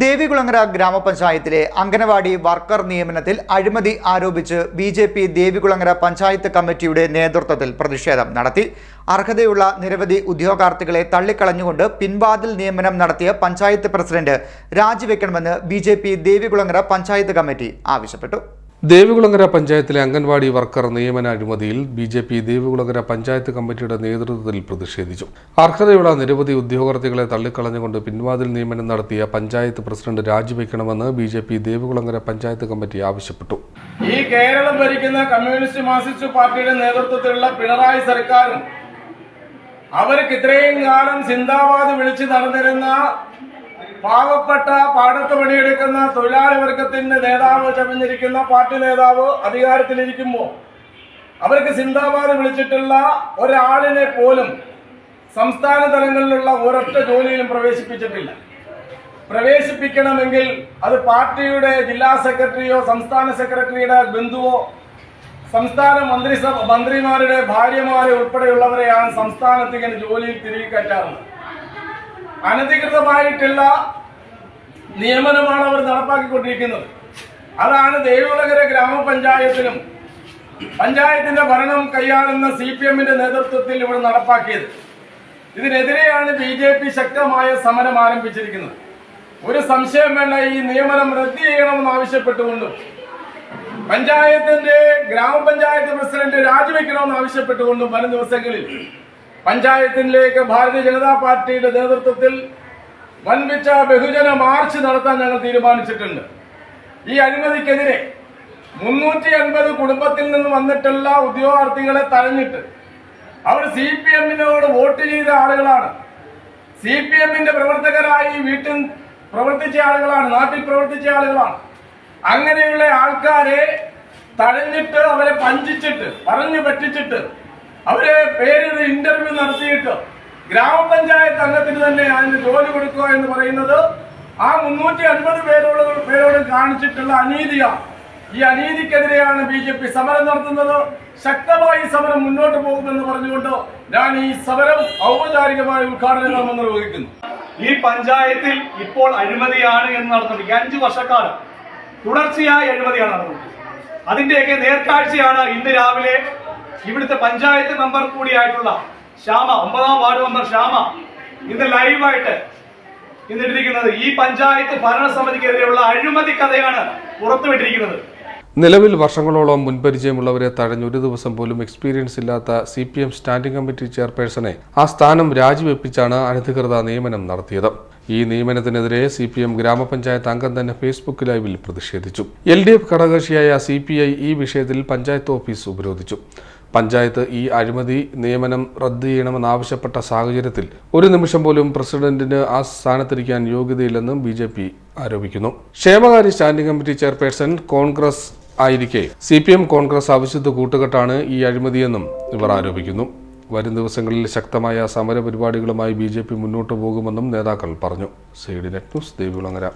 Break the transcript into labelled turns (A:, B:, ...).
A: ദേവികുളങ്ങര ഗ്രാമപഞ്ചായത്തിലെ അംഗനവാടി വർക്കർ നിയമനത്തിൽ അഴിമതി ആരോപിച്ച് B J P Devikulangara panchayat committee നേതൃത്വത്തിൽ പ്രതിഷേധം നടത്തി. അർഹതയുള്ള നിരവധി ഉദ്യോഗാർത്ഥികളെ തള്ളിക്കളഞ്ഞുകൊണ്ട് പിൻവാതിൽ നിയമനം നടത്തിയ പഞ്ചായത്ത് പ്രസിഡന്റ് രാജിവെക്കണമെന്ന് ബി ദേവികുളങ്ങര പഞ്ചായത്ത് കമ്മിറ്റി ആവശ്യപ്പെട്ടു.
B: ദേവികുളങ്ങര പഞ്ചായത്തിലെ അംഗൻവാടി വർക്കർ നിയമന അഴിമതിയിൽ B J P Devikulangara panchayat committee നേതൃത്വത്തിൽ പ്രതിഷേധിച്ചു. അർഹതയുള്ള നിരവധി ഉദ്യോഗാർത്ഥികളെ തള്ളിക്കളഞ്ഞുകൊണ്ട് പിൻവാതിൽ നിയമനം നടത്തിയ panchayat president രാജിവെക്കണമെന്ന് B J P Devikulangara panchayat committee ആവശ്യപ്പെട്ടു.
C: ഈ കേരളം ഭരിക്കുന്ന കമ്മ്യൂണിസ്റ്റ് മാർക്സിസ്റ്റ് പാർട്ടിയുടെ നേതൃത്വത്തിലുള്ള പിണറായി സർക്കാരും അവർക്ക് ഇത്രയും കാലം സിന്ദാബാദ് വിളിച്ചു നടന്നിരുന്ന പാവപ്പെട്ട പാടത്ത് പണിയെടുക്കുന്ന തൊഴിലാളി വർഗത്തിന്റെ നേതാവ് ചമഞ്ഞിരിക്കുന്ന പാർട്ടി നേതാവ് അധികാരത്തിലിരിക്കുമ്പോൾ അവർക്ക് സിന്ദാബാദ് വിളിച്ചിട്ടുള്ള ഒരാളിനെ പോലും സംസ്ഥാന തലങ്ങളിലുള്ള ഒരൊറ്റ ജോലിയിലും പ്രവേശിപ്പിച്ചിട്ടില്ല. പ്രവേശിപ്പിക്കണമെങ്കിൽ അത് പാർട്ടിയുടെ ജില്ലാ സെക്രട്ടറിയോ സംസ്ഥാന സെക്രട്ടറിയുടെ ബന്ധുവോ സംസ്ഥാന മന്ത്രിസഭ മന്ത്രിമാരുടെ ഭാര്യമാരെ ഉൾപ്പെടെയുള്ളവരെയാണ് സംസ്ഥാനത്ത് ഇങ്ങനെ ജോലിയിൽ തിരികെ കയറ്റാറുള്ളത്. അനധികൃതമായിട്ടുള്ള നിയമനമാണ് അവർ നടപ്പാക്കിക്കൊണ്ടിരിക്കുന്നത്. അതാണ് ദേവികുളങ്ങര ഗ്രാമപഞ്ചായത്തിലും പഞ്ചായത്തിന്റെ ഭരണം കൈയാളുന്ന സി പി എമ്മിന്റെ നേതൃത്വത്തിൽ ഇവിടെ നടപ്പാക്കിയത്. ഇതിനെതിരെയാണ് ബി ജെ പി ശക്തമായ സമരം ആരംഭിച്ചിരിക്കുന്നത്. ഒരു സംശയം വേണ്ട ഈ നിയമനം റദ്ദ് ചെയ്യണമെന്ന് ആവശ്യപ്പെട്ടുകൊണ്ടും പഞ്ചായത്തിന്റെ ഗ്രാമപഞ്ചായത്ത് പ്രസിഡന്റ് രാജിവെക്കണമെന്ന് ആവശ്യപ്പെട്ടുകൊണ്ടും വരും ദിവസങ്ങളിൽ പഞ്ചായത്തിലേക്ക് ഭാരതീയ ജനതാ പാർട്ടിയുടെ നേതൃത്വത്തിൽ വൻപിച്ച ബഹുജന മാർച്ച് നടത്താൻ ഞങ്ങൾ തീരുമാനിച്ചിട്ടുണ്ട്. ഈ അഴിമതിക്കെതിരെ മുന്നൂറ്റി അൻപത് കുടുംബത്തിൽ നിന്ന് വന്നിട്ടുള്ള ഉദ്യോഗാർത്ഥികളെ തഴഞ്ഞിട്ട് അവർ സി പി എമ്മിനോട് വോട്ട് ചെയ്ത ആളുകളാണ്. സി പി എമ്മിന്റെ പ്രവർത്തകരായി വീട്ടിൽ പ്രവർത്തിച്ച ആളുകളാണ് നാട്ടിൽ പ്രവർത്തിച്ച ആളുകളാണ്. അങ്ങനെയുള്ള ആൾക്കാരെ തഴഞ്ഞിട്ട് അവരെ പഞ്ചിച്ചിട്ട് പറഞ്ഞു പറ്റിച്ചിട്ട് അവരെ പേരിൽ ഇന്റർവ്യൂ നടത്തിയിട്ട് ഗ്രാമപഞ്ചായത്ത് അംഗത്തിന് തന്നെ അതിന് ജോലി കൊടുക്കുക എന്ന് പറയുന്നത് ആ മുന്നൂറ്റി അൻപത് പേരോട് പേരോട് കാണിച്ചിട്ടുള്ള അനീതിയാണ് ഈ അനീതിക്കെതിരെയാണ് ബി ജെ പി സമരം നടത്തുന്നത്. ശക്തമായി സമരം മുന്നോട്ട് പോകുമെന്ന് പറഞ്ഞുകൊണ്ട് ഞാൻ ഈ സമരം ഔപചാരികമായി ഉദ്ഘാടനം ചെയ്യണമെന്ന് നിർവഹിക്കുന്നു.
D: ഈ പഞ്ചായത്തിൽ ഇപ്പോൾ അഴിമതിയാണ് എന്ന് നടന്നുകൊണ്ടിരിക്കുക അഞ്ചു വർഷക്കാലം തുടർച്ചയായി അഴിമതിയാണ് നടന്നുകൊണ്ടിരിക്കുന്നത് അതിന്റെയൊക്കെ നേർക്കാഴ്ചയാണ് ഇന്ന് രാവിലെ ഇവിടുത്തെ പഞ്ചായത്ത് മെമ്പർ കൂടിയായിട്ടുള്ള ശ്യാമ ഒമ്പതാം വാർഡ് മെമ്പർ ശ്യാമ ഇന്ന് ലൈവായിട്ട് ഇന്നിട്ടിരിക്കുന്നത്. ഈ പഞ്ചായത്ത് ഭരണസമിതിക്കെതിരെയുള്ള അഴിമതി കഥയാണ് പുറത്തുവിട്ടിരിക്കുന്നത്.
B: നിലവിൽ വർഷങ്ങളോളം മുൻപരിചയമുള്ളവരെ തഴഞ്ഞ് ഒരു ദിവസം പോലും എക്സ്പീരിയൻസ് ഇല്ലാത്ത C P M standing committee ചെയർപേഴ്സണെ ആ സ്ഥാനം രാജിവെപ്പിച്ചാണ് അനധികൃത നിയമനം നടത്തിയത്. ഈ നിയമനത്തിനെതിരെ സി പി എം ഗ്രാമപഞ്ചായത്ത് അംഗം തന്നെ ഫേസ്ബുക്ക് ലൈവിൽ പ്രതിഷേധിച്ചു. എൽ ഡി എഫ് ഘടകകക്ഷിയായ സി പി ഐ ഈ വിഷയത്തിൽ പഞ്ചായത്ത് ഓഫീസ് ഉപരോധിച്ചു. പഞ്ചായത്ത് ഈ അഴിമതി നിയമനം റദ്ദ് ചെയ്യണമെന്നാവശ്യപ്പെട്ട സാഹചര്യത്തിൽ ഒരു നിമിഷം പോലും പ്രസിഡന്റിന് ആ സ്ഥാനത്തിരിക്കാൻ യോഗ്യതയില്ലെന്നും ബി ജെ പി ആരോപിക്കുന്നു. ക്ഷേമകാര്യ സ്റ്റാൻഡിംഗ് കമ്മിറ്റി ചെയർപേഴ്സൺ കോൺഗ്രസ് ആയിരിക്കെ സി പി എം കോൺഗ്രസ് അവിശുദ്ധ കൂട്ടുകെട്ടാണ് ഈ അഴിമതിയെന്നും ഇവർ ആരോപിക്കുന്നു. വരും ദിവസങ്ങളിൽ ശക്തമായ സമരപരിപാടികളുമായി ബി ജെ പി മുന്നോട്ട് പോകുമെന്നും നേതാക്കൾ പറഞ്ഞു. C D net news Devikulangara.